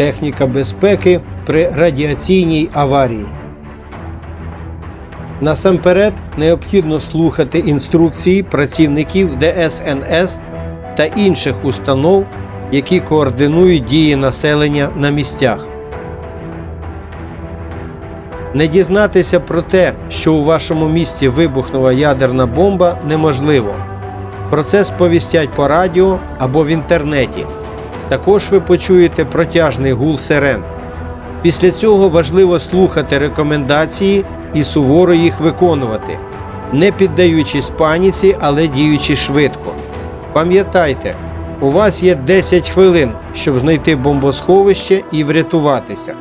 техніка безпеки при радіаційній аварії. Насамперед необхідно слухати інструкції працівників ДСНС та інших установ, які координують дії населення на місцях. Не дізнатися про те, що у вашому місті вибухнула ядерна бомба, неможливо. Про це сповістять по радіо або в інтернеті. Також ви почуєте протяжний гул сирен. Після цього важливо слухати рекомендації і суворо їх виконувати, не піддаючись паніці, але діючи швидко. Пам'ятайте, у вас є 10 хвилин, щоб знайти бомбосховище і врятуватися.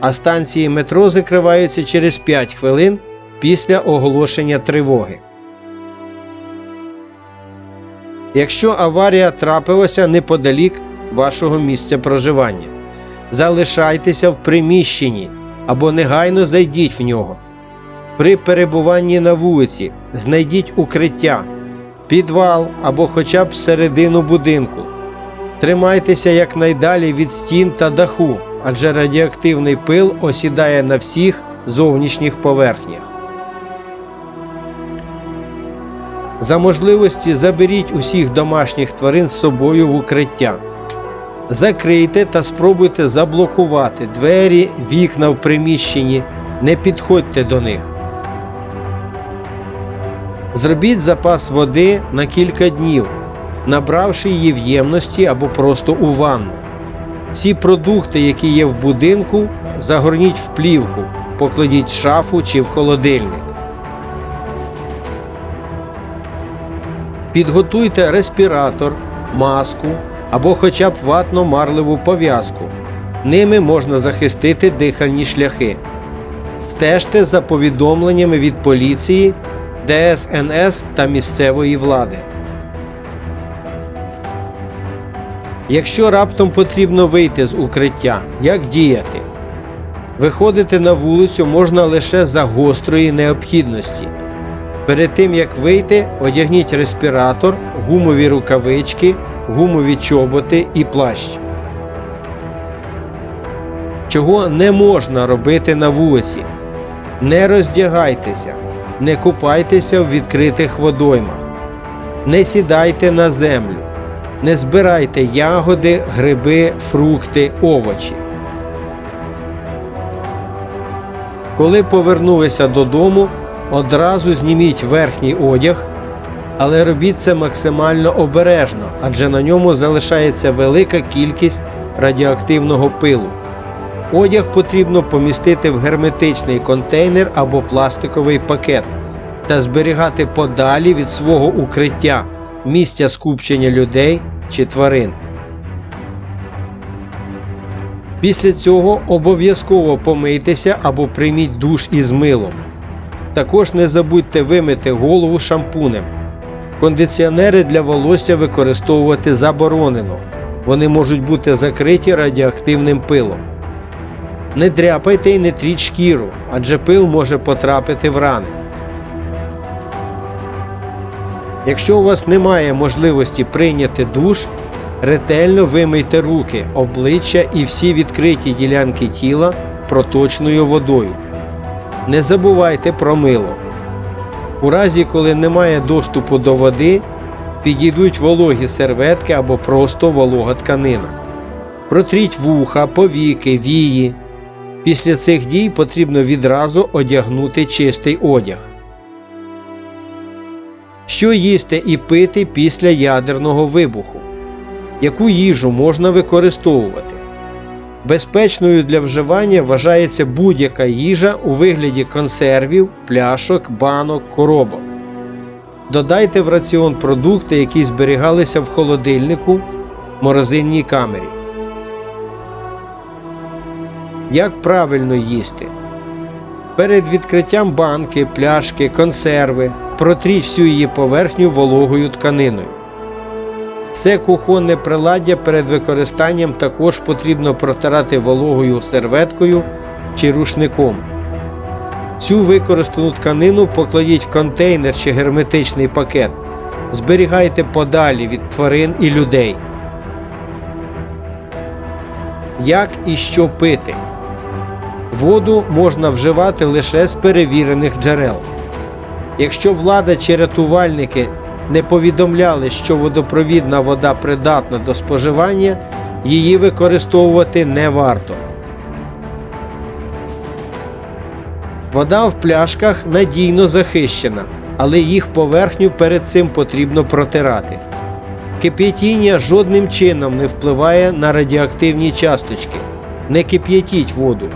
А станції метро закриваються через 5 хвилин після оголошення тривоги. Якщо аварія трапилася неподалік вашого місця проживання, залишайтеся в приміщенні або негайно зайдіть в нього. При перебуванні на вулиці знайдіть укриття, підвал або хоча б середину будинку. Тримайтеся якнайдалі від стін та даху, адже радіоактивний пил осідає на всіх зовнішніх поверхнях. За можливості заберіть усіх домашніх тварин з собою в укриття. Закрийте та спробуйте заблокувати двері, вікна в приміщенні, не підходьте до них. Зробіть запас води на кілька днів, набравши її в ємності або просто у ванну. Всі продукти, які є в будинку, загорніть в плівку, покладіть в шафу чи в холодильник. Підготуйте респіратор, маску або хоча б ватно-марливу пов'язку. Ними можна захистити дихальні шляхи. Стежте за повідомленнями від поліції, ДСНС та місцевої влади. Якщо раптом потрібно вийти з укриття, як діяти? Виходити на вулицю можна лише за гострої необхідності. Перед тим як вийти, одягніть респіратор, гумові рукавички, гумові чоботи і плащ. Чого не можна робити на вулиці? Не роздягайтеся, не купайтеся в відкритих водоймах, не сідайте на землю, не збирайте ягоди, гриби, фрукти, овочі. Коли повернулися додому, одразу зніміть верхній одяг, але робіть це максимально обережно, адже на ньому залишається велика кількість радіоактивного пилу. Одяг потрібно помістити в герметичний контейнер або пластиковий пакет та зберігати подалі від свого укриття, місця скупчення людей чи тварин. Після цього обов'язково помийтеся або прийміть душ із милом. Також не забудьте вимити голову шампунем. Кондиціонери для волосся використовувати заборонено. Вони можуть бути закриті радіоактивним пилом. Не дряпайте і не тріть шкіру, адже пил може потрапити в рани. Якщо у вас немає можливості прийняти душ, ретельно вимийте руки, обличчя і всі відкриті ділянки тіла проточною водою. Не забувайте про мило. У разі, коли немає доступу до води, підійдуть вологі серветки або просто волога тканина. Протріть вуха, повіки, вії. Після цих дій потрібно відразу одягнути чистий одяг. Що їсти і пити після ядерного вибуху? Яку їжу можна використовувати? Безпечною для вживання вважається будь-яка їжа у вигляді консервів, пляшок, банок, коробок. Додайте в раціон продукти, які зберігалися в холодильнику, морозильній камері. Як правильно їсти? Перед відкриттям банки, пляшки, консерви протріть всю її поверхню вологою тканиною. Все кухонне приладдя перед використанням також потрібно протирати вологою серветкою чи рушником. Цю використану тканину покладіть в контейнер чи герметичний пакет. Зберігайте подалі від тварин і людей. як і що пити. Воду можна вживати лише з перевірених джерел. Якщо влада чи рятувальники не повідомляли, що водопровідна вода придатна до споживання, її використовувати не варто. Вода в пляшках надійно захищена, але їх поверхню перед цим потрібно протирати. Кип'ятіння жодним чином не впливає на радіоактивні часточки. Не кип'ятіть воду.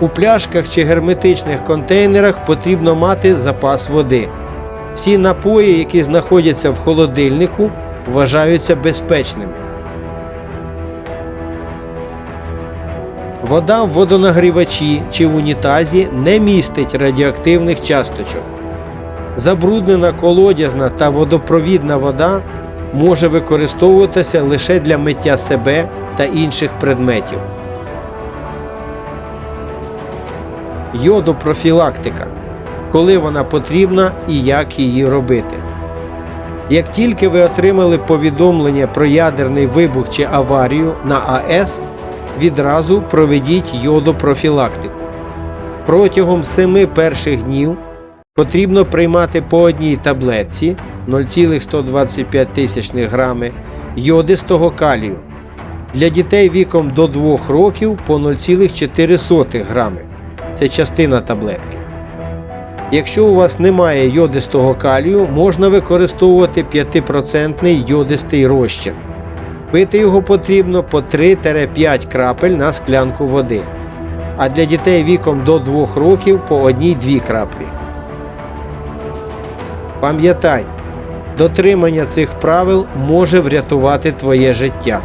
У пляшках чи герметичних контейнерах потрібно мати запас води. Всі напої, які знаходяться в холодильнику, вважаються безпечними. Вода в водонагрівачі чи в унітазі не містить радіоактивних часточок. Забруднена колодязна та водопровідна вода може використовуватися лише для миття себе та інших предметів. Йодопрофілактика. Коли вона потрібна і як її робити. Як тільки ви отримали повідомлення про ядерний вибух чи аварію на АЕС, відразу проведіть йодопрофілактику. Протягом 7 перших днів потрібно приймати по одній таблетці 0,125 грами йодистого калію. Для дітей віком до 2 років по 0,4 грами. Це частина таблетки. Якщо у вас немає йодистого калію, можна використовувати 5% йодистий розчин. Пити його потрібно по 3-5 крапель на склянку води, а для дітей віком до 2 років по 1-2 краплі. Пам'ятай, дотримання цих правил може врятувати твоє життя.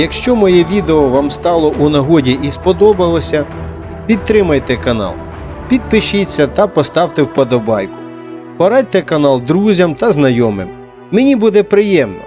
Якщо моє відео вам стало у нагоді і сподобалося, підтримайте канал, підпишіться та поставте вподобайку. Порадьте канал друзям та знайомим. Мені буде приємно.